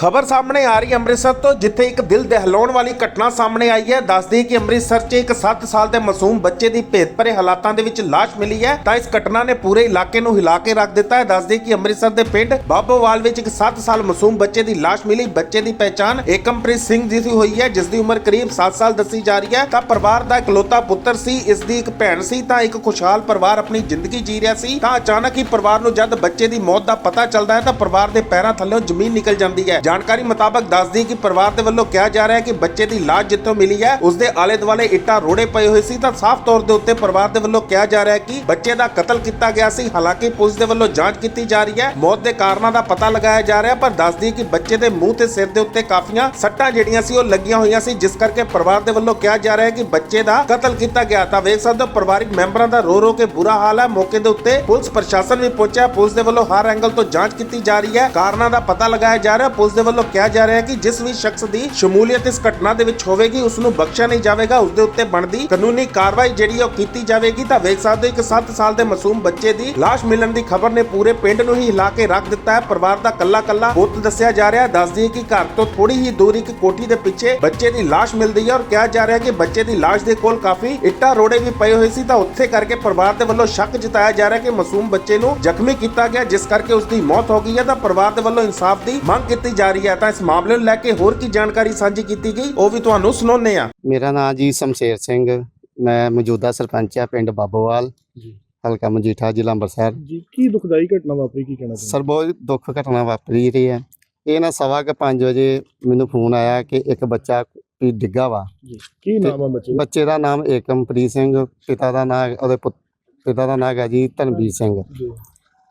ਖਬਰ ਸਾਹਮਣੇ ਆ ਰਹੀ ਅੰਮ੍ਰਿਤਸਰ ਤੋਂ, ਜਿੱਥੇ ਇੱਕ ਦਿਲ ਦਹਿਲਾਉਣ ਵਾਲੀ ਘਟਨਾ ਸਾਹਮਣੇ ਆਈ ਹੈ। ਦੱਸਦੀ ਕਿ ਅੰਮ੍ਰਿਤਸਰ 'ਚ ਇੱਕ 7 ਸਾਲ ਦੇ ਮਾਸੂਮ ਬੱਚੇ ਦੀ ਭੇਤਭਰੇ ਹਾਲਾਤਾਂ ਦੇ ਵਿੱਚ ਲਾਸ਼ ਮਿਲੀ ਹੈ। ਤਾਂ ਇਸ ਘਟਨਾ ਨੇ ਪੂਰੇ ਇਲਾਕੇ ਨੂੰ ਹਿਲਾ ਕੇ ਰੱਖ ਦਿੱਤਾ ਹੈ। ਦੱਸਦੀ ਕਿ ਅੰਮ੍ਰਿਤਸਰ ਦੇ ਪਿੰਡ ਬਾਬੋਵਾਲ ਵਿੱਚ ਇੱਕ 7 ਸਾਲ ਮਾਸੂਮ ਬੱਚੇ ਦੀ ਲਾਸ਼ ਮਿਲੀ। ਬੱਚੇ ਦੀ ਪਹਿਚਾਣ ਏਕਮਪ੍ਰੀਤ ਸਿੰਘ ਜੀ ਦੀ ਹੋਈ ਹੈ, ਜਿਸ ਦੀ ਉਮਰ ਕਰੀਬ 7 ਸਾਲ ਦੱਸੀ ਜਾ ਰਹੀ ਹੈ। ਤਾਂ ਪਰਿਵਾਰ ਦਾ ਇਕਲੌਤਾ ਪੁੱਤਰ ਸੀ, ਇਸ ਦੀ ਇੱਕ ਭੈਣ ਸੀ। ਤਾਂ ਇੱਕ ਖੁਸ਼ਹਾਲ ਪਰਿਵਾਰ ਆਪਣੀ ਜ਼ਿੰਦਗੀ ਜੀ ਰਿਹਾ ਸੀ। ਤਾਂ ਅਚਾਨਕ ਹੀ ਪਰਿਵਾਰ ਨੂੰ ਜਦ ਬੱਚੇ ਦੀ ਮੌਤ ਦਾ ਪਤਾ ਚੱਲਦਾ ਹੈ, ਤਾਂ ਪਰਿਵਾਰ ਦੇ ਪੈਰਾਂ ਥੱਲੇੋਂ ਜ਼ਮੀਨ ਨਿਕਲ ਜਾਂਦੀ ਹੈ। ਜਾਣਕਾਰੀ ਮੁਤਾਬਕ ਦੱਸਦੀ ਕਿ ਪਰਿਵਾਰ ਦੇ ਵੱਲੋਂ ਕਿਹਾ ਜਾ ਰਿਹਾ ਹੈ ਕਿ ਬੱਚੇ ਦੀ ਲਾਸ਼ ਜਿੱਥੋਂ ਮਿਲੀ ਹੈ, ਉਸ ਦੇ ਆਲੇ ਦੁਆਲੇ ਇੱਟਾਂ ਰੋੜੇ ਪਏ ਹੋਏ ਸੀ। ਤਾਂ ਸਾਫ਼ ਤੌਰ ਦੇ ਉੱਤੇ ਪਰਿਵਾਰ ਦੇ ਵੱਲੋਂ ਕਿਹਾ ਜਾ ਰਿਹਾ ਹੈ ਕਿ ਬੱਚੇ ਦਾ ਕਤਲ ਕੀਤਾ ਗਿਆ ਸੀ। ਹਾਲਾਂਕਿ ਪੁਲਿਸ ਦੇ ਵੱਲੋਂ ਜਾਂਚ ਕੀਤੀ ਜਾ ਰਹੀ ਹੈ। ਮੌਤ ਦੇ ਕਾਰਨਾਂ ਦਾ ਪਤਾ ਲਗਾਇਆ ਜਾ ਰਿਹਾ ਪਰ ਦੱਸਦੀ ਕਿ ਬੱਚੇ ਦੇ ਮੂੰਹ ਤੇ ਸਿਰ ਦੇ ਉੱਤੇ ਕਾਫੀਆਂ ਸੱਟਾਂ ਜਿਹੜੀਆਂ ਸੀ, ਉਹ ਲੱਗੀਆਂ ਹੋਈਆਂ ਸੀ। ਜਿਸ ਕਰਕੇ ਪਰਿਵਾਰ ਦੇ ਵੱਲੋਂ ਕਿਹਾ ਜਾ ਰਿਹਾ ਹੈ ਕਿ ਬੱਚੇ ਦਾ ਕਤਲ ਕੀਤਾ ਗਿਆ। ਤਾਂ ਵੇਖ ਸਕਦੇ ਹੋ, ਪਰਿਵਾਰਿਕ ਮੈਂਬਰਾਂ ਦਾ ਰੋ ਰੋ ਕੇ ਬੁਰਾ ਹਾਲ ਹੈ। ਮੌਕੇ ਦੇ ਉੱਤੇ ਪੁਲਿਸ ਪ੍ਰਸ਼ਾਸਨ ਵੀ ਪਹੁੰਚਿਆ। ਪੁਲਿਸ ਦੇ ਵੱਲੋਂ ਹਰ ਐਂਗਲ ਤੋਂ ਜਾਂਚ ਕੀਤੀ ਜਾ ਰਹੀ ਹੈ। ਕਾਰਨਾਂ ਦਾ ਪਤਾ ਲਗਾਇਆ ਜਾ ਰਿਹਾ ਪੁਲਿਸ ਦੇ ਵੱਲੋਂ ਕਿਹਾ ਜਾ ਰਿਹਾ ਹੈ ਕਿ ਜਿਸ ਵੀ ਸ਼ਖਸ ਦੀ ਸ਼ਮੂਲੀਅਤ ਇਸ ਘਟਨਾ ਦੇ ਵਿੱਚ ਹੋਵੇਗੀ ਉਸ ਨੂੰ ਬਖਸ਼ਿਆ ਨਹੀਂ ਜਾਵੇਗਾ ਉਸ ਦੇ ਉੱਤੇ ਬਣਦੀ ਕਾਨੂੰਨੀ ਕਾਰਵਾਈ ਜਿਹੜੀ ਉਹ ਕੀਤੀ ਜਾਵੇਗੀ। ਤਾਂ ਵੇਖ ਸਕਦੇ ਹੋ ਕਿ 7 ਸਾਲ ਦੇ ਮਾਸੂਮ ਬੱਚੇ ਦੀ ਲਾਸ਼ ਮਿਲਣ ਦੀ ਖਬਰ ਨੇ ਪੂਰੇ ਪਿੰਡ ਨੂੰ ਹੀ ਹਿਲਾ ਕੇ ਰੱਖ ਦਿੱਤਾ ਹੈ। ਪਰਿਵਾਰ ਦਾ ਕੱਲਾ ਕੱਲਾ ਪੁੱਤ ਦੱਸਿਆ ਜਾ ਰਿਹਾ ਦੱਸਦੀ ਹੈ ਕਿ ਘਰ ਤੋਂ ਥੋੜੀ ਹੀ ਦੂਰ ਇੱਕ ਕੋਠੀ ਦੇ ਪਿੱਛੇ ਬੱਚੇ ਦੀ ਲਾਸ਼ ਮਿਲਦੀ ਹੈ ਔਰ ਕਿਹਾ ਜਾ ਰਿਹਾ ਕਿ ਬੱਚੇ ਦੀ ਲਾਸ਼ ਦੇ ਕੋਲ ਕਾਫੀ ਇੱਟਾਂ, ਰੋੜੇ ਵੀ ਪਏ ਹੋਏ ਸੀ। ਤਾਂ ਉੱਥੇ ਕਰਕੇ ਪਰਿਵਾਰ ਦੇ ਵੱਲੋਂ ਸ਼ੱਕ ਜਤਾਇਆ ਜਾ ਰਿਹਾ ਕਿ ਮਾਸੂਮ ਬੱਚੇ ਨੂੰ ਜ਼ਖਮੀ ਕੀਤਾ ਗਿਆ, ਜਿਸ ਕਰਕੇ ਉਸ ਦੀ ਮੌਤ ਹੋ ਗਈ ਹੈ। ਤਾਂ ਪਰਿਵਾਰ ਦੇ ਵੱਲੋਂ ਇਨਸਾਫ ਦੀ ਮੰਗ ਕੀਤੀ ਜਾ ਰਹੀ ਹੈ ਤਾਂ ਇਸ ਮਾਮਲੇ ਨੂੰ ਲੈ ਕੇ ਹੋਰ ਕੀ ਜਾਣਕਾਰੀ ਸਾਂਝੀ ਕੀਤੀ ਗਈ ਉਹ ਵੀ ਤੁਹਾਨੂੰ ਸੁਣਾਉਂਦੇ ਹਾਂ। ਮੇਰਾ ਨਾਮ ਜੀ ਸ਼ਮਸ਼ੇਰ ਸਿੰਘ ਮੈਂ ਮੌਜੂਦਾ ਸਰਪੰਚ ਆ ਪਿੰਡ ਬਾਬੋਵਾਲ ਜੀ। ਹਲਕਾ ਮਜੀਠਾ ਜ਼ਿਲ੍ਹਾ ਅੰਮ੍ਰਿਤਸਰ। ਜੀ ਕੀ ਦੁਖਦਾਈ ਘਟਨਾ ਵਾਪਰੀ ਕੀ ਕਹਿਣਾ ਸਰ ਬਹੁਤ ਦੁੱਖ ਘਟਨਾ ਵਾਪਰੀ ਰਹੀ ਹੈ। ਇਹ ਨਾ ਸਵਾ ਕੇ 5 ਵਜੇ ਮੈਨੂੰ ਫੋਨ ਆਇਆ ਕਿ ਇੱਕ ਬੱਚਾ ਵੀ ਡਿੱਗਾ ਵਾ। ਜੀ ਕੀ ਨਾਮ ਆ ਬੱਚੇ ਦਾ? ਬੱਚੇ ਦਾ ਨਾਮ ਏਕਮਪ੍ਰੀਤ ਸਿੰਘ ਪਿਤਾ ਦਾ ਨਾਮ ਉਹਦੇ ਪੁੱਤ- ਪਿਤਾ ਦਾ ਨਾਮ ਹੈ ਜੀ ਧਨਵੀਰ ਸਿੰਘ। ਜੀ।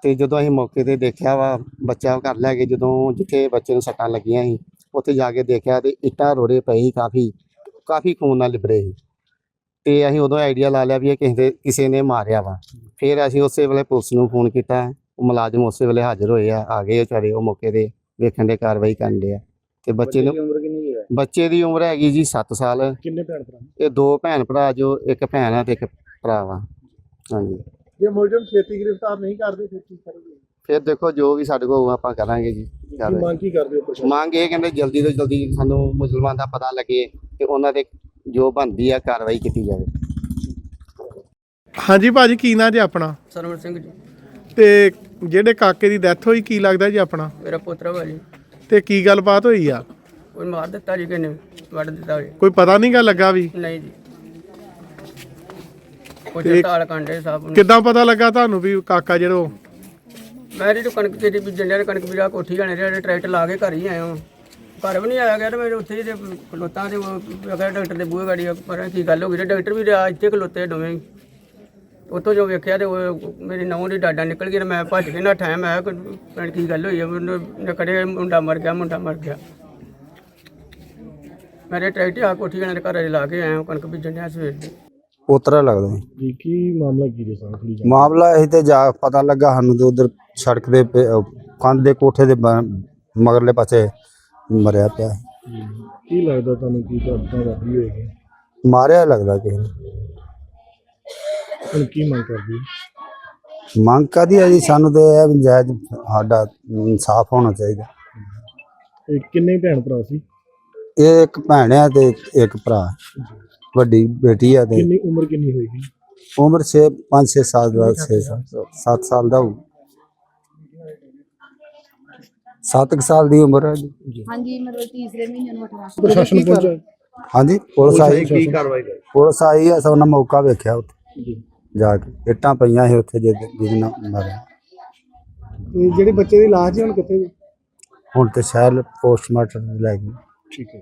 ਤੇ ਜਦੋਂ ਅਸੀਂ ਮੌਕੇ ਤੇ ਦੇਖਿਆ ਵਾ ਬੱਚਾ ਘਰ ਲੈ ਕੇ ਜਦੋਂ ਜਿੱਥੇ ਬੱਚੇ ਨੂੰ ਸੱਟਾਂ ਲੱਗੀਆਂ ਸੀ ਉੱਥੇ ਜਾ ਕੇ ਦੇਖਿਆ ਤੇ ਇੱਟਾਂ ਰੋੜੇ ਪਏ ਸੀ ਕਾਫੀ ਕਾਫੀ ਖੂਨ ਨਾਲ ਲਿਬੜੇ ਸੀ। ਤੇ ਅਸੀਂ ਉਦੋਂ ਆਈਡੀਆ ਲਾ ਲਿਆ ਵੀ ਇਹ ਕਿਸੇ ਦੇ ਕਿਸੇ ਨੇ ਮਾਰਿਆ ਵਾ। ਫਿਰ ਅਸੀਂ ਉਸੇ ਵੇਲੇ ਪੁਲਿਸ ਨੂੰ ਫੋਨ ਕੀਤਾ ਉਹ ਮੁਲਾਜ਼ਮ ਉਸੇ ਵੇਲੇ ਹਾਜ਼ਰ ਹੋਏ ਆ ਆ ਗਏ ਵਿਚਾਰੇ ਉਹ ਮੌਕੇ ਤੇ ਵੇਖਣ ਦੇ ਕਾਰਵਾਈ ਕਰਨ ਦੇ ਆ। ਤੇ ਬੱਚੇ ਨੂੰ ਬੱਚੇ ਦੀ ਉਮਰ ਹੈਗੀ ਜੀ 7 ਸਾਲ। ਕਿੰਨੇ ਭੈਣ ਭਰਾ? ਇਹ ਦੋ ਭੈਣ ਭਰਾ ਜੋ ਇੱਕ ਭੈਣ ਆ ਤੇ ਇੱਕ ਭਰਾ ਵਾ। ਹਾਂਜੀ। ਜੇ ਮੁਲਜ਼ਮ ਛੇਤੀ ਗ੍ਰਿਫਤਾਰ ਨਹੀਂ ਕਰਦੇ ਫਿਰ ਕੀ ਕਰੋਗੇ? ਫਿਰ ਦੇਖੋ ਜੋ ਵੀ ਸਾਡੇ ਕੋਲ ਹੋਊ ਆਪਾਂ ਕਰਾਂਗੇ ਜੀ। ਕੀ। ਮੰਗ ਕੀ ਕਰਦੇ ਹੋ ਪ੍ਰਸ਼ਾਸਨ ਮੰਗ ਇਹ ਕਹਿੰਦੇ ਜਲਦੀ ਤੋਂ ਜਲਦੀ ਸਾਨੂੰ ਮੁਸਲਮਾਨ ਦਾ ਪਤਾ ਲੱਗੇ ਤੇ ਉਹਨਾਂ ਦੇ ਜੋ ਬਣਦੀ ਆ ਕਾਰਵਾਈ ਕੀਤੀ ਜਾਵੇ। ਹਾਂਜੀ ਭਾਜੀ ਕੀ ਨਾਂ ਜੀ ਆਪਣਾ? ਸਰਵਣ ਸਿੰਘ ਜੀ। ਤੇ ਜਿਹੜੇ ਕਾਕੇ ਦੀ ਡੈਥ ਹੋਈ ਕੀ ਲੱਗਦਾ ਜੀ ਆਪਣਾ? ਮੇਰਾ ਪੁੱਤਰ ਵਾ ਜੀ। ਤੇ ਕੀ ਗੱਲਬਾਤ ਹੋਈ ਆ? ਕੋਈ ਮਾਰ ਦਿੱਤਾ ਜੀ ਕਿਨੇ ਵੱਢ ਦਿੱਤਾ ਜੀ। ਕੋਈ ਪਤਾ ਨਹੀਂ ਗਾ ਲੱਗਾ ਵੀ? ਨਹੀਂ ਜੀ। ਕੁਝ ਤੇ- ਤਾਲ ਕਾਂਡੇ ਸਾਹਿਬ ਨੂੰ। ਕਿੱਦਾਂ ਪਤਾ ਲੱਗਾ ਤੁਹਾਨੂੰ ਵੀ ਕਾਕਾ ਜਿਹੜੋ ਮੈਂ ਜੀ ਕਣਕ ਤੇਰੀ ਬੀਜਣ ਡਿਆ ਤੇ ਕਣਕ ਵੀਰਾ ਕੋਠੀ ਜਾਣੇ ਰਿਹਾ ਟਰੈਕਟਰ ਲਾ ਕੇ ਘਰ ਹੀ ਆਇਆ ਹਾਂ। ਘਰ ਵੀ ਨਹੀਂ ਆਇਆ ਗਿਆ ਤੇ ਮੇਰੇ ਉੱਥੇ ਤੇ ਖਲੋਤਾਂ ਤੇ ਉਹ ਅਗਰ ਡਾਕਟਰ ਦੇ ਬੂਹੇ ਗਾੜੀ ਪਰ ਕੀ ਗੱਲ ਹੋ ਗਈ ਤੇ ਡਾਕਟਰ ਵੀ ਰਿਹਾ ਇੱਥੇ ਖਲੋਤੇ ਦੋਵੇਂ ਹੀ। ਉੱਥੋਂ ਜੋ ਵੇਖਿਆ ਤੇ ਉਹ ਮੇਰੀ ਨੌਂ ਦੀ ਡਾਡਾ ਨਿਕਲ ਗਈ ਤੇ ਮੈਂ ਭੱਜ ਕੇ ਨੱਠਾ ਮੈਂ ਕਿਹਾ ਕੀ ਗੱਲ ਹੋਈ ਹੈ ਮੈਨੂੰ ਨਕੜੇ ਮੁੰਡਾ ਮਰ ਗਿਆ ਮੁੰਡਾ ਮਰ ਗਿਆ। ਮੇਰੇ ਟਰੈਕਟਰ ਆ ਕੋਠੀ ਜਾਣੇ ਦੇ ਘਰ ਲਾ ਕੇ ਆਇਆ ਕਣਕ ਬੀਜਣ ਡਿਆ ਸਵੇਰ ਦੀ। ਉਤਰਾ ਲੱਗਦਾ। ਜੀ। ਕੀ ਮਾਮਲਾ ਕੀ ਦੇ ਸਾਹ ਖਲੀ ਮਾਮਲਾ ਇਹ ਤੇ ਜਾ ਪਤਾ ਲੱਗਾ ਸਾਨੂੰ ਤੇ ਉਧਰ ਸੜਕ ਦੇ ਪੇ- ਅਹ ਕੰਧ ਦੇ ਕੋਠੇ ਦੇ ਬ- ਮਗਰਲੇ ਪਾਸੇ ਮਰਿਆ ਪਿਆ ਸੀ। ਕੀ ਲੱਗਦਾ ਤੁਹਾਨੂੰ ਕੀ ਘਟਨਾ ਵਾਪਰੀ ਹੋਏਗੀ ਮਾਰਿਆ ਲੱਗਦਾ ਕਿਸੇ ਨੇ। ਹੁਣ ਕੀ ਮੰਗ ਕਰਦੇ? ਮੰਗ ਕਾਦੀ ਹੈ ਜੀ? ਸਾਨੂੰ ਤੇ ਇਹ ਵੀ ਜਾਇਜ਼ ਸਾਡਾ ਇਨਸਾਫ ਹੋਣਾ ਚਾਹੀਦਾ। ਇਹ ਕਿੰਨੇ ਭੈਣ ਭਰਾ ਸੀ? ਇਹ ਇੱਕ ਭੈਣ ਆ ਤੇ ਇੱਕ ਭਰਾ। ਵੱਡੀ ਬੇਟੀ ਆ ਤੇ ਕਿੰਨੀ ਉਮਰ ਕਿੰਨੀ ਹੋਏਗੀ ਉਮਰ 6 5 6 ਸਾਲ ਦਾ 6 7 ਸਾਲ ਦਾ ਹੋਊ। 7 ਸਾਲ ਦੀ ਉਮਰ ਹੈ ਜੀ। ਹਾਂਜੀ ਮਤਲਬ ਤੀਸਰੇ ਮਹੀਨੇ ਨੂੰ ਅਠਵਾ ਪ੍ਰਸ਼ਾਸਨ ਪਹੁੰਚਾ ਹਾਂਜੀ ਪੁਲਿਸ ਆਈ। ਕੀ ਕਾਰਵਾਈ ਪੁਲਿਸ ਆਈ ਆ ਸਭ ਨੇ ਮੌਕਾ ਵੇਖਿਆ ਉੱਥੇ। ਜੀ। ਜਾ ਕੇ ਇੱਟਾਂ ਪਈਆਂ ਸੀ ਉੱਥੇ ਨਾਲ ਮਾਰਿਆ। ਇਹ ਜਿਹੜੇ ਬੱਚੇ ਦੀ ਲਾਸ਼ ਜੀ ਹੁਣ ਕਿੱਥੇ? ਜੀ ਹੁਣ ਤੇ ਸ਼ਾਇਦ ਪੋਸਟਮਾਰਟਮ ਲੈ ਗਈ ਠੀਕ ਹੈ।